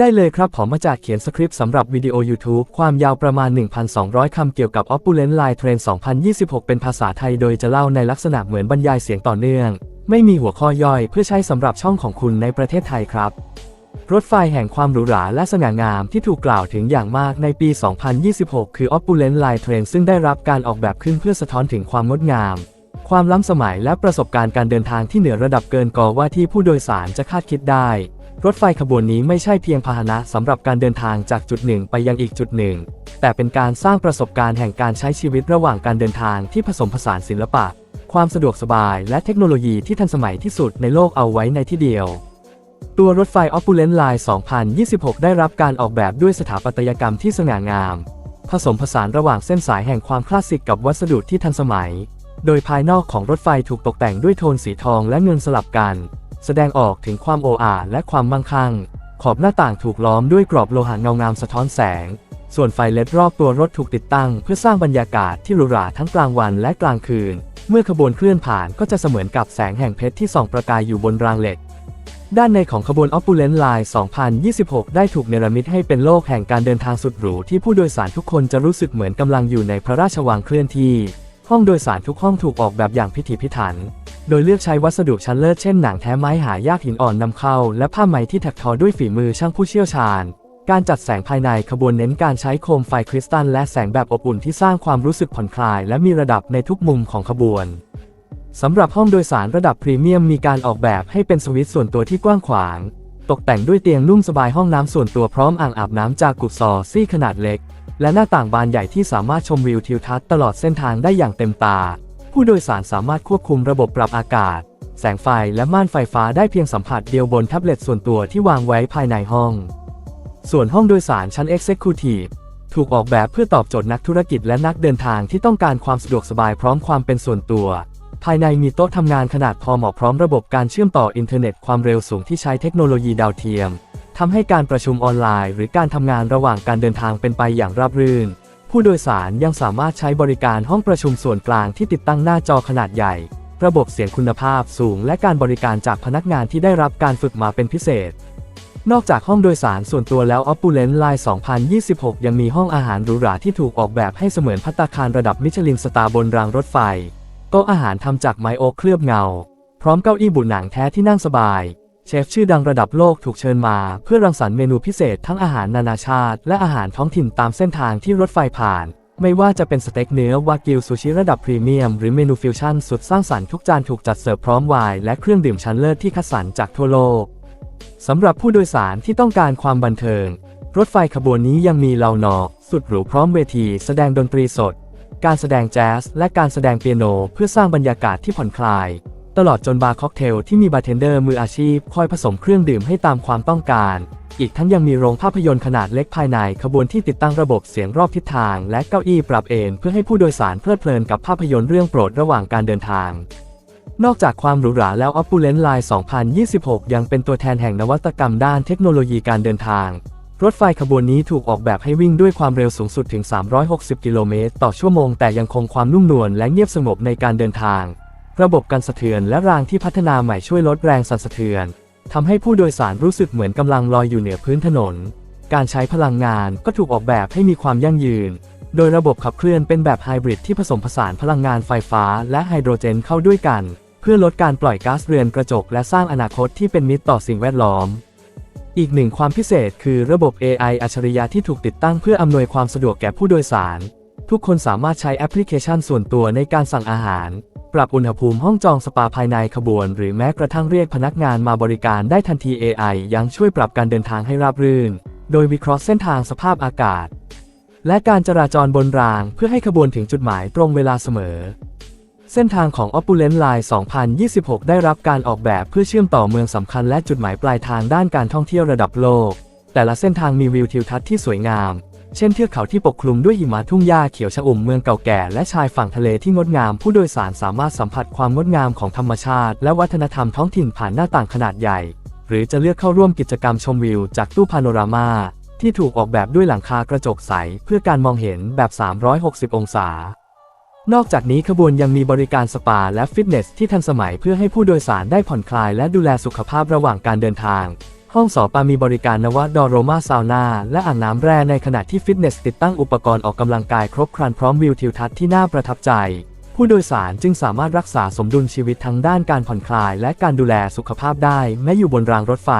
ได้เลยครับผมมาจากเขียนสคริปต์สำหรับวิดีโอ YouTube ความยาวประมาณ 1,200 คำเกี่ยวกับ Opulent Line Train 2026 เป็นภาษาไทยโดยจะเล่าในลักษณะเหมือนบรรยายเสียงต่อเนื่อง ไม่มีหัวข้อย่อยเพื่อใช้สำหรับช่องของคุณในประเทศไทยครับ รถไฟแห่งความหรูหราและสง่างามที่ถูกกล่าวถึงอย่างมากในปี 2026 คือ Opulent Line Train ซึ่งได้รับการออกแบบขึ้นเพื่อสะท้อนถึงความงดงาม ความล้ำสมัยและประสบการณ์การเดินทางที่เหนือระดับเกินกว่าว่าที่ผู้โดยสารจะคาดคิดได้ รถไฟขบวนนี้ไม่ใช่เพียงพาหนะสำหรับการเดินทางจากจุดหนึ่งไปยังอีกจุดหนึ่ง แต่เป็นการสร้างประสบการณ์แห่งการใช้ชีวิตระหว่างการเดินทางที่ผสมผสานศิลปะ ความสะดวกสบายและเทคโนโลยีที่ทันสมัยที่สุดในโลกเอาไว้ในที่เดียว ตัวรถไฟ Opulent Line 2026 ได้รับการออกแบบด้วยสถาปัตยกรรมที่สง่างาม ผสมผสานระหว่างเส้นสายแห่งความคลาสสิกกับวัสดุที่ทันสมัย โดยภายนอกของรถไฟถูกตกแต่งด้วยโทนสีทองและเงินสลับกัน แสดงออกถึงความโอ้อาและความมั่งคั่ง ขอบหน้าต่างถูกล้อมด้วยกรอบโลหะเงางามสะท้อนแสง ส่วนไฟเลดรอบตัวรถถูกติดตั้ง เพื่อสร้างบรรยากาศที่หรูหราทั้งกลางวันและกลางคืน เมื่อขบวนเคลื่อนผ่านก็จะเสมือนกับแสงแห่งเพชรที่ส่องประกายอยู่บนรางเหล็ก ด้านในของขบวน Opulent Line 2026 ได้ถูกเนรมิตให้เป็นโลกแห่งการเดินทางสุดหรูที่ผู้โดยสารทุกคนจะรู้สึกเหมือนกำลังอยู่ในพระราชวังเคลื่อนที่ ห้องโดยสารทุกห้องถูกออกแบบอย่างพิถีพิถัน โดยเลือกใช้วัสดุชั้นเลิศเช่นหนังแท้ไม้หายากหินอ่อนนำเข้า และผ้าไหมที่ถักทอด้วยฝีมือช่างผู้เชี่ยวชาญ การจัดแสงภายในขบวนเน้นการใช้โคมไฟคริสตัลและแสงแบบอบอุ่นที่สร้างความรู้สึกผ่อนคลาย และมีระดับในทุกมุมของขบวนสำหรับห้องโดยสารระดับพรีเมียมมีการออกแบบให้เป็นสวิตส่วนตัวที่กว้างขวาง ตกแต่งด้วยเตียงนุ่มสบายห้องน้ำส่วนตัวพร้อมอ่างอาบน้ำจากกุซอซี่ขนาดเล็ก และหน้าต่างบานใหญ่ที่สามารถชมวิวทิวทัศน์ตลอดเส้นทางได้อย่างเต็มตา ผู้โดยสารสามารถควบคุมระบบปรับอากาศ แสงไฟและม่านไฟฟ้าได้เพียงสัมผัสเดียวบนแท็บเล็ตส่วนตัวที่วางไว้ภายในห้อง ส่วนห้องโดยสารชั้น Executive ถูกออกแบบเพื่อตอบโจทย์นักธุรกิจและนักเดินทางที่ต้องการความสะดวกสบายพร้อมความเป็นส่วนตัว ภายในมีโต๊ะทำงานขนาดพอเหมาะพร้อมระบบการเชื่อมต่ออินเทอร์เน็ตความเร็วสูงที่ใช้เทคโนโลยีดาวเทียมทำให้การประชุมออนไลน์ หรือการทำงานระหว่างการเดินทางเป็นไปอย่างราบรื่น ผู้โดยสารยังสามารถใช้บริการห้องประชุมส่วนกลางที่ติดตั้งหน้าจอขนาดใหญ่ ระบบเสียงคุณภาพสูง และการบริการจากพนักงานที่ได้รับการฝึกมาเป็นพิเศษ นอกจากห้องโดยสารส่วนตัวแล้ว Opulent Line 2026 ยังมีห้องอาหารหรูหราที่ถูกออกแบบให้เสมือนพัตตาคารระดับมิชลินสตาร์บนรางรถไฟโต๊ะอาหารทำจากไม้โอ๊กเคลือบเงา พร้อมเก้าอี้บุหนังแท้ที่นั่งสบาย เชฟชื่อดังระดับโลกถูกเชิญมาเพื่อรังสรรค์เมนูพิเศษทั้งอาหารนานาชาติ และอาหารท้องถิ่นตามเส้นทางที่รถไฟผ่าน ไม่ว่าจะเป็นสเต็กเนื้อวากิวซูชิระดับพรีเมียม หรือเมนูฟิวชั่นสุดสร้างสรรค์ทุกจานถูกจัดเสิร์ฟพร้อมไวน์และเครื่องดื่มชั้นเลิศที่คัดสรรจากทั่วโลกสำหรับผู้โดยสารที่ต้องการความบันเทิง รถไฟขบวนนี้ยังมีเหล่านอกสุดหรูพร้อมเวที แสดงดนตรีสด การแสดงแจ๊สและการแสดงเปียโน เพื่อสร้างบรรยากาศที่ผ่อนคลาย ตลอดจนบาร์ค็อกเทลที่มีบาร์เทนเดอร์มืออาชีพคอยผสมเครื่องดื่มให้ตามความต้องการ อีกทั้งยังมีโรงภาพยนตร์ขนาดเล็กภายในขบวนที่ติดตั้งระบบเสียงรอบทิศทาง และเก้าอี้ปรับเอนเพื่อให้ผู้โดยสารเพลิดเพลินกับภาพยนตร์เรื่องโปรดระหว่างการเดินทาง นอกจากความหรูหราแล้ว Opulent Line 2026 ยังเป็นตัวแทนแห่งนวัตกรรมด้านเทคโนโลยีการเดินทาง รถไฟขบวนนี้ถูกออกแบบให้วิ่งด้วยความเร็วสูงสุดถึง 360 กิโลเมตรต่อชั่วโมง แต่ยังคงความนุ่มนวลและเงียบสงบในการเดินทาง ระบบกันสะเทือนและรางที่พัฒนาใหม่ช่วยลดแรงสั่นสะเทือนทำให้ผู้โดยสารรู้สึกเหมือนกำลังลอยอยู่เหนือพื้นถนน การใช้พลังงานก็ถูกออกแบบให้มีความยั่งยืน โดยระบบขับเคลื่อนเป็นแบบไฮบริดที่ผสมผสานพลังงานไฟฟ้าและไฮโดรเจนเข้าด้วยกัน เพื่อลดการปล่อยก๊าซเรือนกระจกและสร้างอนาคตที่เป็นมิตรต่อสิ่งแวดล้อม อีกหนึ่งความพิเศษคือระบบ AI อัจฉริยะที่ถูกติดตั้งเพื่ออำนวยความสะดวกแก่ผู้โดยสาร ทุกคนสามารถใช้แอปพลิเคชันส่วนตัวในการสั่งอาหาร ปรับอุณหภูมิห้องจองสปาภายในขบวน หรือแม้กระทั่งเรียกพนักงานมาบริการได้ทันที AI ยังช่วยปรับการเดินทางให้ราบรื่น โดยวิเคราะห์เส้นทางสภาพอากาศ และการจราจรบนรางเพื่อให้ขบวนถึงจุดหมายตรงเวลาเสมอ เส้นทางของ Opulent Line 2026 ได้รับการออกแบบเพื่อเชื่อมต่อเมืองสำคัญและจุดหมายปลายทางด้านการท่องเที่ยวระดับโลก แต่ละเส้นทางมีวิวทิวทัศน์ที่สวยงาม เช่นเทือกเขาที่ปกคลุมด้วยหิมะทุ่งหญ้าเขียวชอุ่มเมืองเก่าแก่และชายฝั่งทะเลที่งดงาม ผู้โดยสารสามารถสัมผัสความงดงามของธรรมชาติ และวัฒนธรรมท้องถิ่นผ่านหน้าต่างขนาดใหญ่ หรือจะเลือกเข้าร่วมกิจกรรมชมวิวจากตู้พาโนรามาที่ถูกออกแบบด้วยหลังคากระจกใส เพื่อการมองเห็นแบบ 360 องศา นอกจากนี้ขบวนยังมีบริการสปาและฟิตเนสที่ทันสมัยเพื่อให้ผู้โดยสารได้ผ่อนคลายและดูแลสุขภาพระหว่างการเดินทาง ห้องสอปามีบริการนวดอโรมาซาวนาและอ่างน้ำแร่ในขณะที่ฟิตเนสติดตั้งอุปกรณ์ออกกำลังกายครบครันพร้อมวิวทิวทัศน์ที่น่าประทับใจ ผู้โดยสารจึงสามารถรักษาสมดุลชีวิตทั้งด้านการผ่อนคลายและการดูแลสุขภาพได้แม้อยู่บนรางรถไฟ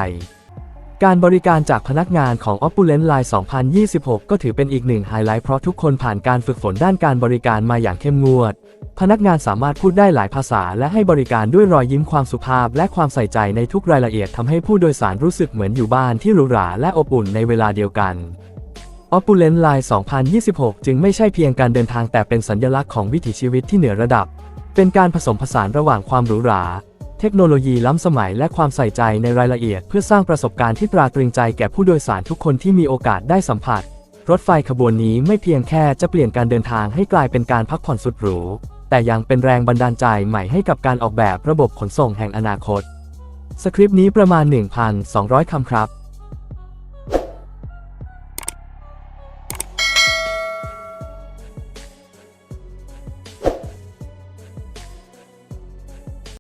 การบริการจากพนักงานของ Opulent Line 2026 ก็ถือเป็นอีกหนึ่งไฮไลท์เพราะทุกคนผ่านการฝึกฝนด้านการบริการมาอย่างเข้มงวด พนักงานสามารถพูดได้หลายภาษา และให้บริการด้วยรอยยิ้มความสุภาพ และความใส่ใจในทุกรายละเอียดทำให้ผู้โดยสารรู้สึกเหมือนอยู่บ้านที่หรูหราและอบอุ่นในเวลาเดียวกัน Opulent Line 2026 จึงไม่ใช่เพียงการเดินทางแต่เป็นสัญลักษณ์ของวิถีชีวิตที่เหนือระดับ เป็นการผสมผสานระหว่างความหรูหรา เทคโนโลยีล้ำสมัยและความใส่ใจในรายละเอียด เพื่อสร้างประสบการณ์ที่ตราตรึงใจแก่ผู้โดยสารทุกคนที่มีโอกาสได้สัมผัส รถไฟขบวนนี้ไม่เพียงแค่จะเปลี่ยนการเดินทางให้กลายเป็นการพักผ่อนสุดหรู แต่ยังเป็นแรงบันดาลใจใหม่ให้กับการออกแบบระบบขนส่งแห่งอนาคต สคริปต์นี้ประมาณ 1,200 คำครับ